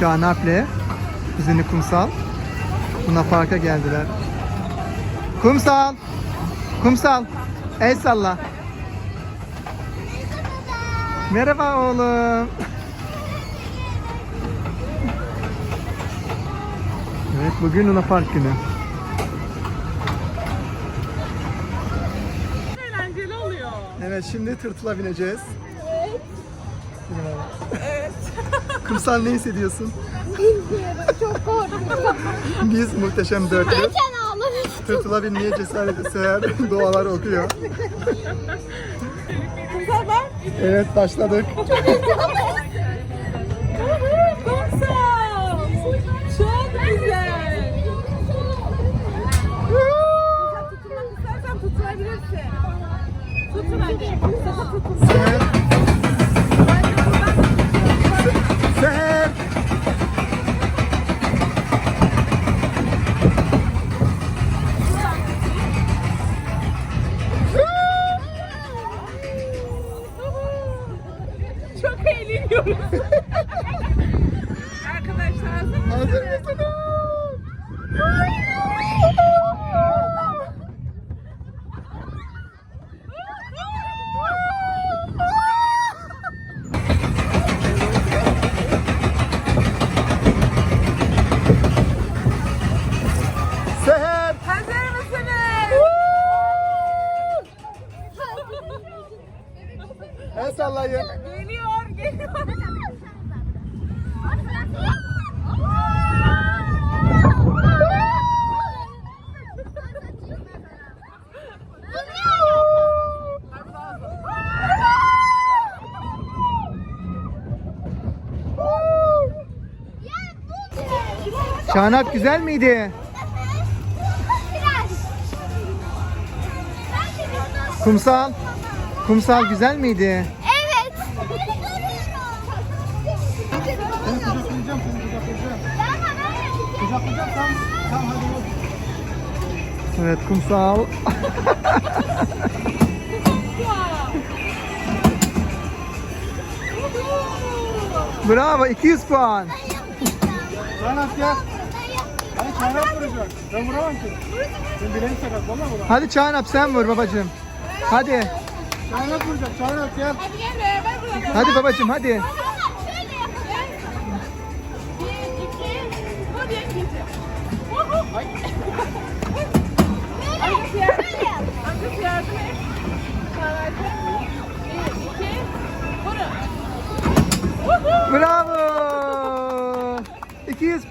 Şahanap'le kuzeni Kumsal. Buna parka geldiler. Kumsal! Kumsal! El salla. Merhaba oğlum. Evet bugün Luna Park günü. Eğlenceli oluyor. Evet şimdi tırtıla bineceğiz. Evet. Kumsal ne hissediyorsun? Çok korktum. Biz muhteşem dörtlü. Geçen ağlamıştım. Tırtıla binmeye cesaret eser dualar okuyor. Kumsal bak. Evet başladık. Çok Arkadaşlar hazır mısınız? Hazır mısınız? Seher. Hazır mısınız? El sallayın. Geliyor, geliyor. Şahanap güzel miydi? Kumsal. Kumsal güzel miydi? Evet. Evet kumsal. Bravo 200 puan. Çanak gel. Hani çanak vuracak. Ben vuramam ki. Ben bileğim sakat. Valla vuramam. Hadi Çağanap sen vur babacığım. Hadi. Çanak vuracak. Çanak gel. Hadi gel beraber vuralım. Hadi babacığım hadi. Bir, iki, hadi ikinci. Ay. Amcası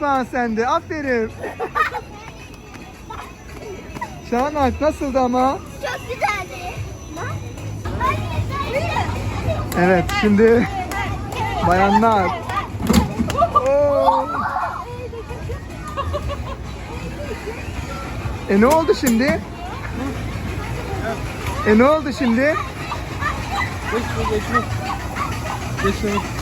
200 puan sende. Aferin. Şahanak nasıldı ama? Çok güzeldi. Evet şimdi bayanlar. Oo. E ne oldu şimdi? E ne oldu şimdi? Geç geç geç.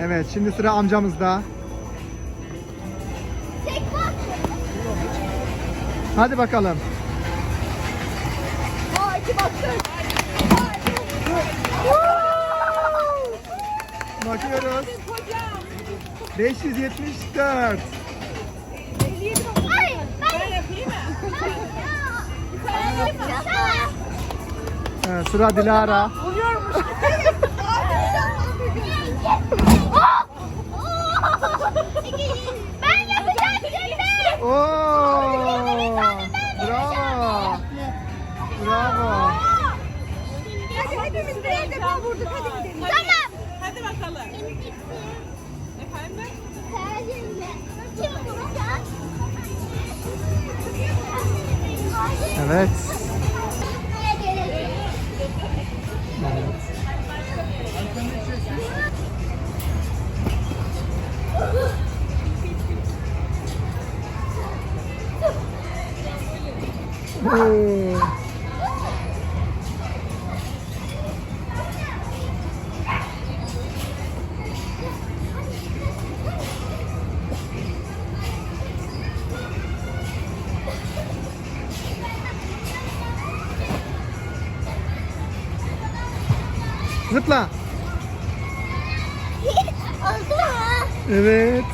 Evet şimdi sıra amcamızda. Hadi bakalım. Bakıyoruz. Hocam. 574. Hayır, ben Ben yapayım mı? Ben yapacağım. Evet, sıra Dilara. Vuruyormuş. Ben yapacağım. Oo! Evet. Zıpla. Oldu mu? Evet.